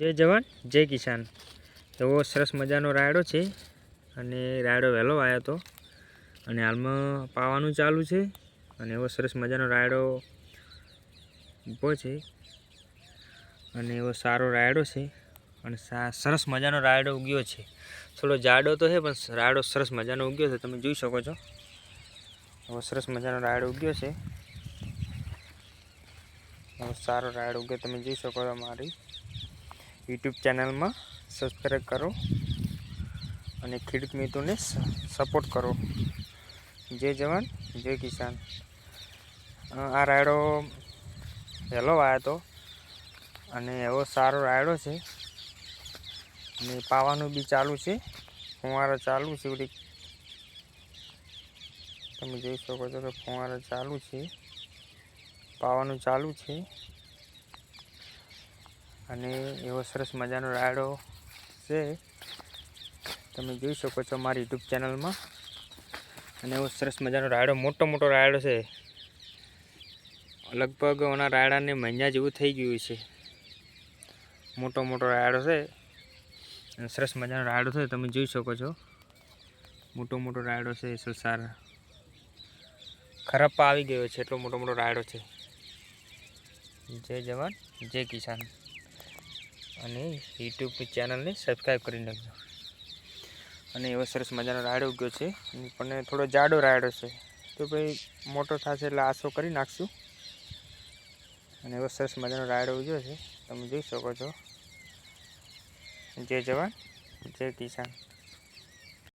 જય જવાન, જય કિસાન. એવો સરસ મજાનો રાયડો છે અને રાયડો વહેલો આવ્યો હતો અને હાલમાં પાવાનું ચાલુ છે અને એવો સરસ મજાનો રાયડો ઊભો છે. અને એવો સારો રાયડો છે અને સરસ મજાનો રાયડો ઉગ્યો છે. થોડો જાડો તો છે, પણ રાયડો સરસ મજાનો ઉગ્યો છે. તમે જોઈ શકો છો. એવો સરસ મજાનો રાયડો ઉગ્યો છે. એવો સારો રાયડો ઉગ્યો, તમે જોઈ શકો છો મારી. યુટ્યુબ ચેનલમાં સબસ્ક્રાઈબ કરો અને ખેડૂત મિત્રોને સપોર્ટ કરો. જય જવાન, જય કિસાન. આ રાયડો વહેલો આવ્યો હતો અને એવો સારો રાયડો છે અને પાવાનું બી ચાલુ છે, ફુવારા ચાલુ છે બધી. તમે જોઈ શકો છો કે ફુવારા ચાલુ છે, પાવાનું ચાલુ છે. અને એવો સરસ મજાનો રાયડો છે. તમે જોઈ શકો છો મારી યુટ્યુબ ચેનલમાં. અને એવો સરસ મજાનો રાયડો, મોટો મોટો રાયડો છે. લગભગ ઓના રાયડાને મહિના જેવું થઈ ગયું છે. મોટો મોટો રાયડો છે. અને સરસ મજાનો રાયડો છે, તમે જોઈ શકો છો. મોટો મોટો રાયડો છે, સંસાર. ખરાબ આવી ગયો છે, એટલો મોટો મોટો રાયડો છે. જય જવાન, જય કિસાન. અને યુટ્યુબ ચેનલને સબસ્ક્રાઈબ કરી નાખજો. અને એવો સરસ મજાનો રાયડો ઉગ્યો છે. પણ થોડો જાડો રાયડો છે. તો ભાઈ મોટો થશે એટલે આસો કરી નાખશું. અને એવો સરસ મજાનો રાયડો ઉગ્યો છે. તમે જોઈ શકો છો. જય જવાન, જય કિસાન.